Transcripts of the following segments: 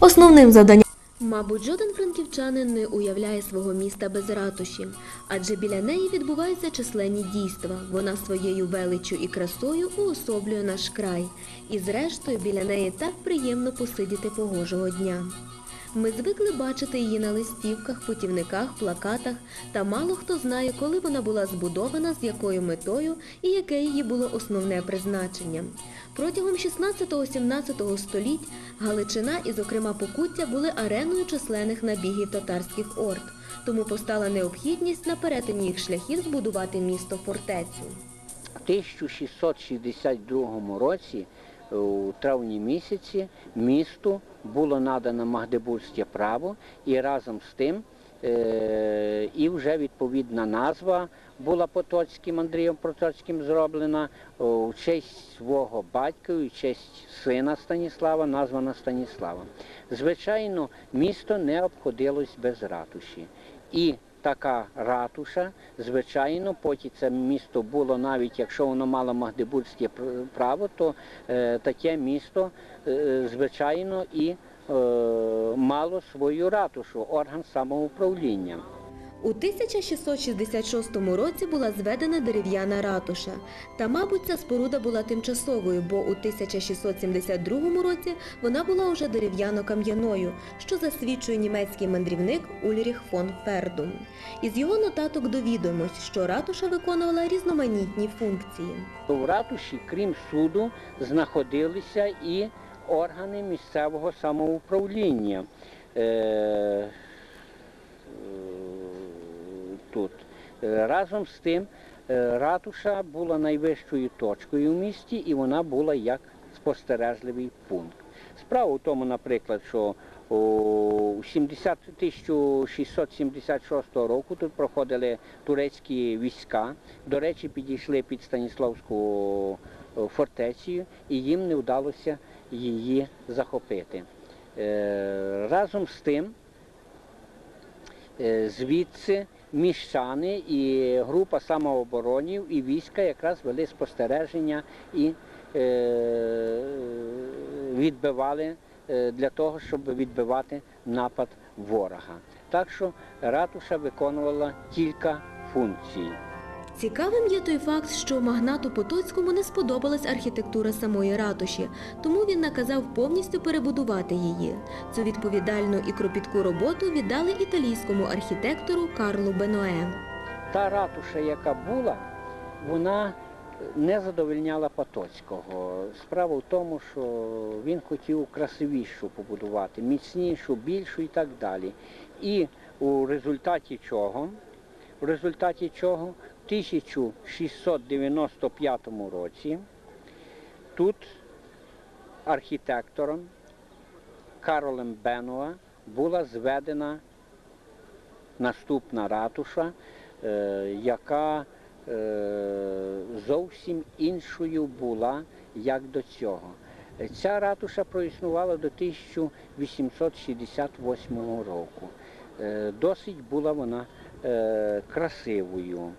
Основним завданням Мабуть, жоден франківчанин не уявляє свого міста без ратуші, адже біля неї відбуваються численні дійства. Вона своєю величчю і красою уособлює наш край. І зрештою біля неї так приємно посидіти погожого дня. Ми звикли бачити її на листівках, путівниках, плакатах, та мало хто знає, коли вона була збудована, з якою метою і яке її було основне призначення. Протягом 16-17 століть Галичина і, зокрема, Покуття були ареною численних набігів татарських орд, тому постала необхідність на перетині їх шляхів збудувати місто фортецю. В 1662 році, у травні місяці, місту було надано Магдебурзьке право і разом з тим е, і вже відповідна назва була Потоцьким Андрієм Потоцьким зроблена у честь свого батька в честь сина Станіслава, названа Станіслава. Звичайно, місто не обходилось без ратуші. І така ратуша, звичайно, потім це місто було, навіть якщо воно мало Магдебурзьке право, то е, таке місто, е, звичайно, і е, мало свою ратушу, орган самоуправління. У 1666 році була зведена дерев'яна ратуша. Та, мабуть, ця споруда була тимчасовою, бо у 1672 році вона була уже дерев'яно-кам'яною, що засвідчує німецький мандрівник Ульріх фон Фердум. Із його нотаток довідуємось, що ратуша виконувала різноманітні функції. В ратуші, крім суду, знаходилися і органи місцевого самоуправління. Тут. Е, Разом з тим, е, ратуша була найвищою точкою в місті і вона була як спостережливий пункт. Справа в тому, наприклад, що у 1676 року тут проходили турецькі війська. До речі, підійшли під Станіславську е, фортецю і їм не вдалося її захопити. Разом з тим, звідси міщани і група самооборонів і війська якраз вели спостереження і е, відбивали е, для того, щоб відбивати напад ворога. Так що ратуша виконувала кілька функцій. Цікавим є той факт, що магнату Потоцькому не сподобалась архітектура самої ратуші, тому він наказав повністю перебудувати її. Цю відповідальну і кропітку роботу віддали італійському архітектору Карлу Беное. Та ратуша, яка була, вона не задовольняла Потоцького. Справа в тому, що він хотів красивішу побудувати, міцнішу, більшу і так далі. І у результаті чого? В результаті чого 1695 році тут архітектором Каролем Бенуа була зведена наступна ратуша, е, яка е, зовсім іншою була, як до цього. Ця ратуша проіснувала до 1868 року. Е, Досить була вона красивою.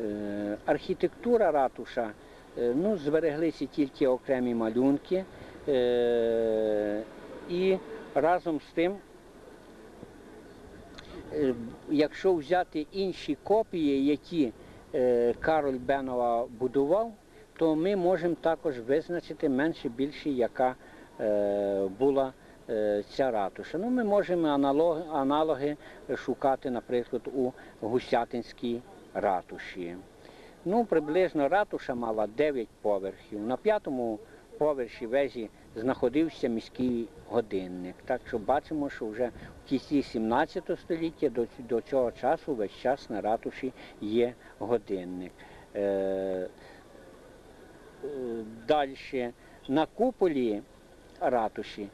Е, Архітектура ратуша, е, ну, збереглися тільки окремі малюнки. е, І разом з тим Якщо взяти інші копії, які Кароль Бенова будував, то ми можемо також визначити менше більше, яка була ця ратуша. Ну, ми можемо аналоги шукати, наприклад, у Гусятинській ратуші. Ну, приблизно ратуша мала 9 поверхів. На п'ятому поверсі вежі знаходився міський годинник. Так що бачимо, що вже в кінці 17 століття до, до цього часу весь час на ратуші є годинник. Е, е, Далі на куполі ратуші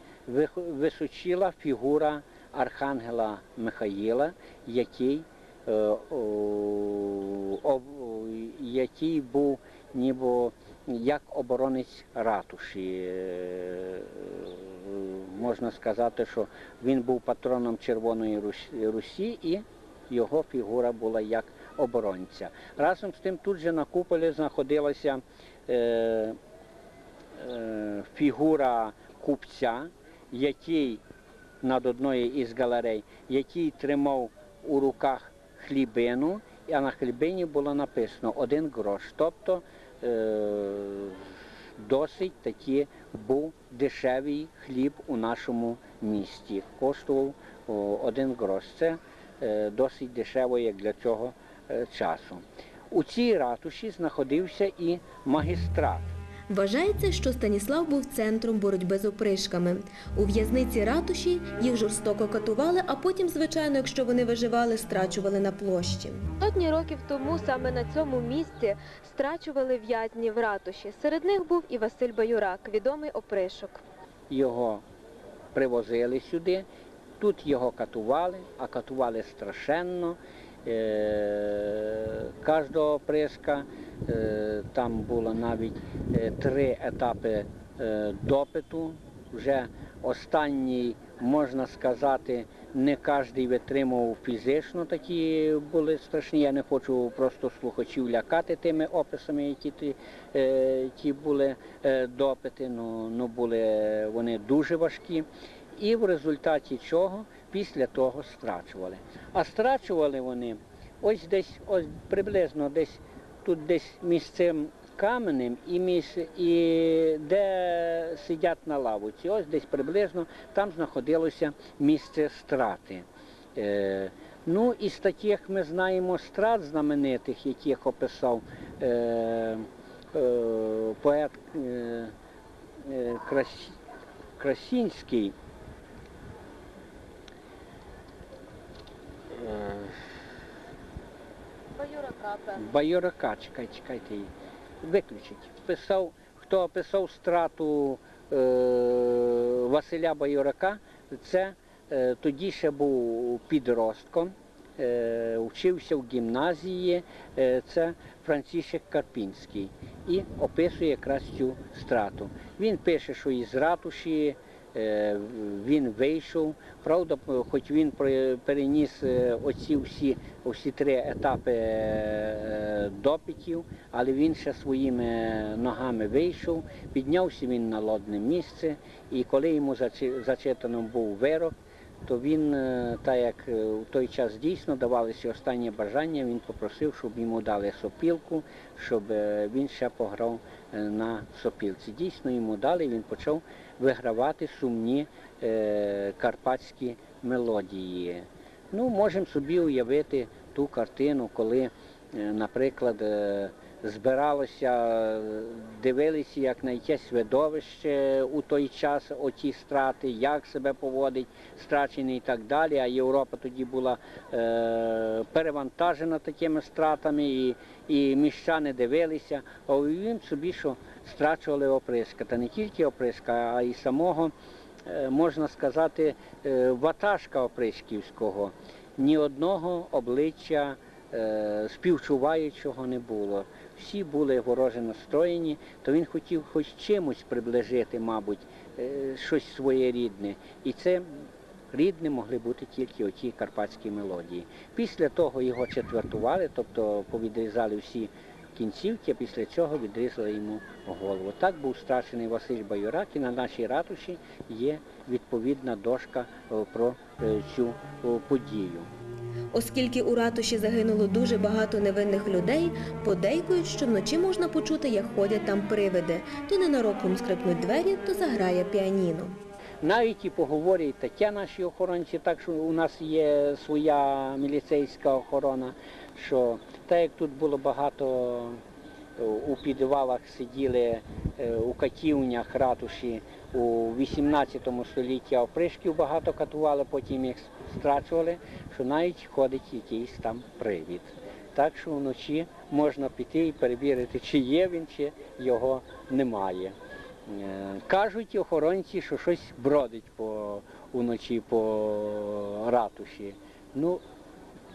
височила фігура архангела Михаїла, який, який був ніби як оборонець ратуші. Е, Можна сказати, що він був патроном Червоної Русі і його фігура була як оборонця. Разом з тим тут же на куполі знаходилася е, е, фігура купця, який над одною із галерей, який тримав у руках хлібину, а на хлібині було написано один грош. Тобто е, досить таки був дешевий хліб у нашому місті. Коштував один грош. Це е, досить дешево як для цього е, часу. У цій ратуші знаходився і магістрат. Вважається, що Станіслав був центром боротьби з опришками. У в'язниці ратуші їх жорстоко катували, а потім, звичайно, якщо вони виживали, страчували на площі. Сотні років тому саме на цьому місці страчували в'язні в ратуші. Серед них був і Василь Баюрак, відомий опришок. Його привозили сюди, тут його катували, а катували страшенно. Е, Кожного приска е, там було навіть е, три етапи е, допиту. Вже останній, можна сказати, не кожен витримував фізично такі були страшні. Я не хочу просто слухачів лякати тими описами, які ті, е, ті були е, допити. Ну, ну були вони дуже важкі. І в результаті чого після того страчували. А страчували вони ось десь, ось приблизно десь тут десь між цим каменем і між і де сидять на лавуці. Ось десь приблизно там знаходилося місце страти. Е, ну, із таких ми знаємо страт знаменитих, яких описав е, е, поет е, е, Крас, Красінський. Байорака, чекай, чекайте її. Виключить. Писав, хто описав страту е, Василя Байорака, це е, тоді ще був підростком, е, вчився в гімназії, е, це Францішек Карпінський. І описує якраз цю страту. Він пише, що із ратуші він вийшов. Правда, хоч він переніс е, оці всі, всі три етапи е, допитів, але він ще своїми ногами вийшов, піднявся він на лодне місце, і коли йому зачитано був вирок, то він, е, так як е, в той час дійсно давалися останні бажання, він попросив, щоб йому дали сопілку, щоб е, він ще пограв на сопілці. Дійсно йому дали, він почав вигравати сумні карпатські мелодії. Ну, можемо собі уявити ту картину, коли, наприклад, збиралося, дивилися як на якесь видовище у той час, оті страти, як себе поводить страчений і так далі. А Європа тоді була е, перевантажена такими стратами, і, і міщани дивилися, а уявім собі, що страчували оприска. Та не тільки оприска, а й самого е, можна сказати, е, ватажка опришківського. Ні одного обличчя е, співчуваючого не було. Всі були вороже настроєні, то він хотів хоч чимось приближити, мабуть, е, щось своєрідне. І це рідне могли бути тільки оті карпатські мелодії. Після того його четвертували, тобто повідрізали всі кінцівки, а після цього відрізали йому голову. Так був страчений Василь Баюрак, і на нашій ратуші є відповідна дошка е, про е, цю подію. Оскільки у ратуші загинуло дуже багато невинних людей, подейкують, що вночі можна почути, як ходять там привиди. То ненароком скрипнуть двері, то заграє піаніно. Навіть і поговорять таке наші охоронці, так що у нас є своя міліцейська охорона, що так як тут було багато е, у підвалах сиділи е, у катівнях ратуші у 18 столітті, опришків багато катували, потім їх страчували, що навіть ходить якийсь там привід. Так що вночі можна піти і перевірити, чи є він, чи його немає. Е, Кажуть охоронці, що щось бродить по, уночі по ратуші. Ну,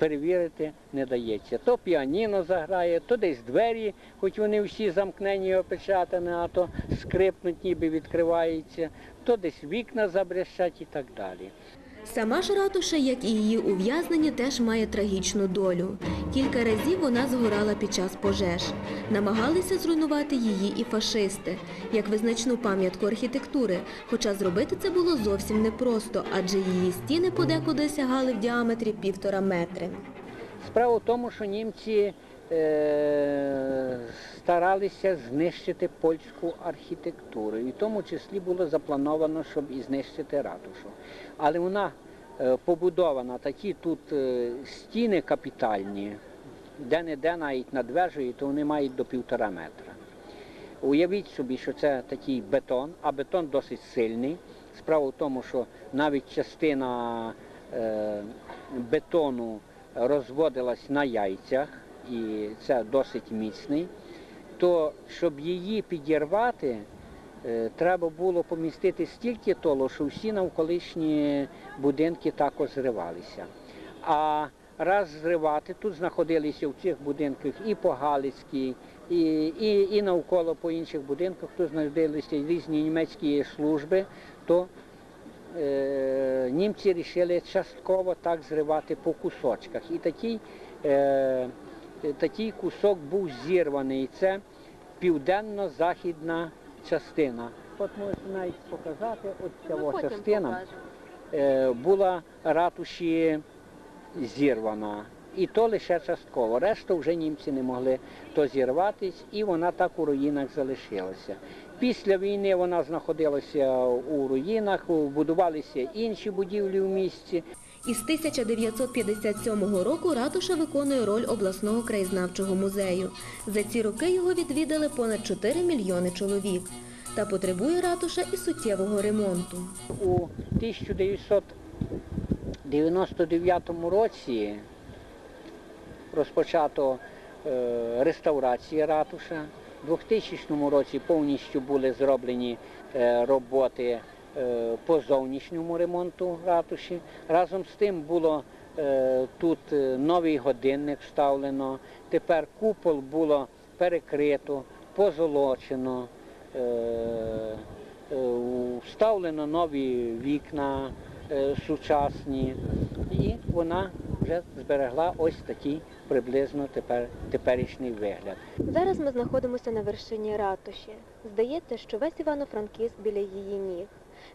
перевірити не дається. То піаніно заграє, то десь двері, хоч вони всі замкнені і опечатані, а то скрипнуть, ніби відкриваються, то десь вікна забрещать і так далі. Сама ж ратуша, як і її ув'язнення, теж має трагічну долю. Кілька разів вона згорала під час пожеж. Намагалися зруйнувати її і фашисти, як визначну пам'ятку архітектури, хоча зробити це було зовсім непросто, адже її стіни подекуди сягали в діаметрі півтора метри. Справа в тому, що німці е, старалися знищити польську архітектуру. І в тому числі було заплановано, щоб і знищити ратушу. Але вона е, побудована, такі тут е, стіни капітальні, де-не-де навіть над вежею, то вони мають до півтора метра. Уявіть собі, що це такий бетон, а бетон досить сильний. Справа в тому, що навіть частина бетону розводилась на яйцях, і це досить міцний. То щоб її підірвати, е, треба було помістити стільки толу, що всі навколишні будинки також зривалися. А раз зривати, тут знаходилися в цих будинках і по Галицькій, і, і, і навколо по інших будинках, тут знаходилися різні німецькі служби, то е, німці вирішили частково так зривати по кусочках. І такий, е, такий кусок був зірваний. Це південно-західна частина. От можете навіть показати, от ця частина е, була ратуші зірвана. І то лише частково. Решту вже німці не могли то зірватись, і вона так у руїнах залишилася. Після війни вона знаходилася у руїнах, будувалися інші будівлі в місті. Із 1957 року ратуша виконує роль обласного краєзнавчого музею. За ці роки його відвідали понад 4 мільйони чоловік. Та потребує ратуша і суттєвого ремонту. У 1999 році розпочато е, реставрація ратуша. У 2000 році повністю були зроблені е, роботи по зовнішньому ремонту ратуші. Разом з тим було е, тут е, новий годинник вставлено. Тепер купол було перекрито, позолочено. е, е, Вставлено нові вікна е, сучасні, і вона вже зберегла ось такий приблизно тепер, теперішній вигляд. Зараз ми знаходимося на вершині ратуші. Здається, що весь Івано-Франківськ біля її ніг.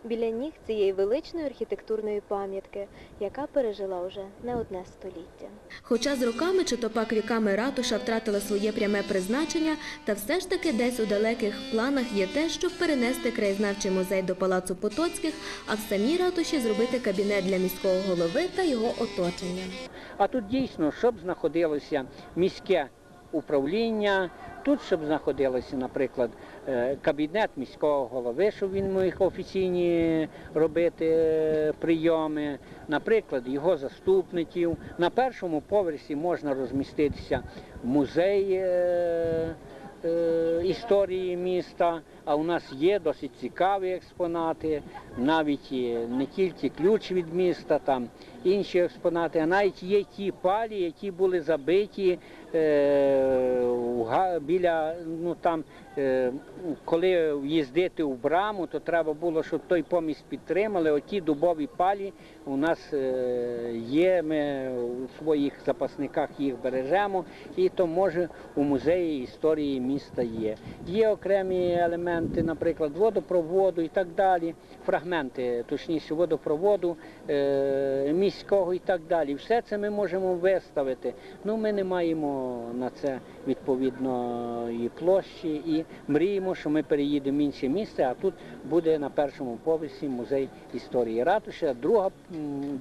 Біля ніг цієї величної архітектурної пам'ятки, яка пережила вже не одне століття. Хоча з роками чи то пак віками ратуша втратила своє пряме призначення, та все ж таки десь у далеких планах є те, щоб перенести краєзнавчий музей до Палацу Потоцьких, а в самій ратуші зробити кабінет для міського голови та його оточення. А тут дійсно, щоб знаходилося міське управління, тут щоб знаходилося, наприклад, е, кабінет міського голови, щоб він міг офіційні робити е, прийоми, наприклад, його заступників. На першому поверсі можна розміститися музей. е, Історії міста, а у нас є досить цікаві експонати, навіть не тільки ключ від міста, там інші експонати, а навіть є ті палі, які були забиті е, біля, ну там, е, коли в'їздити в браму, то треба було, щоб той поміст підтримали. Оті дубові палі у нас е, є, ми у своїх запасниках їх бережемо, і то може у музеї історії міста є. Є окремі елементи, наприклад, водопроводу і так далі, фрагменти, точніше, водопроводу е, міського і так далі. Все це ми можемо виставити. Ну, ми не маємо на це відповідно і площі, і мріємо, що ми переїдемо в інше місце, а тут буде на першому поверсі музей історії ратуші, друга,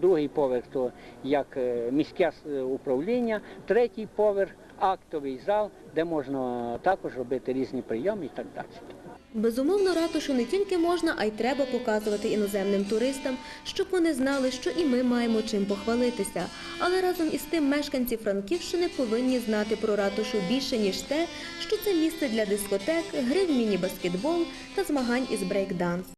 другий поверх то як е, міське е, управління, третій поверх актовий зал, де можна також робити різні прийоми і так далі. Безумовно, ратушу не тільки можна, а й треба показувати іноземним туристам, щоб вони знали, що і ми маємо чим похвалитися. Але разом із тим мешканці Франківщини повинні знати про ратушу більше, ніж те, що це місце для дискотек, гри в міні-баскетбол та змагань із брейк-данс.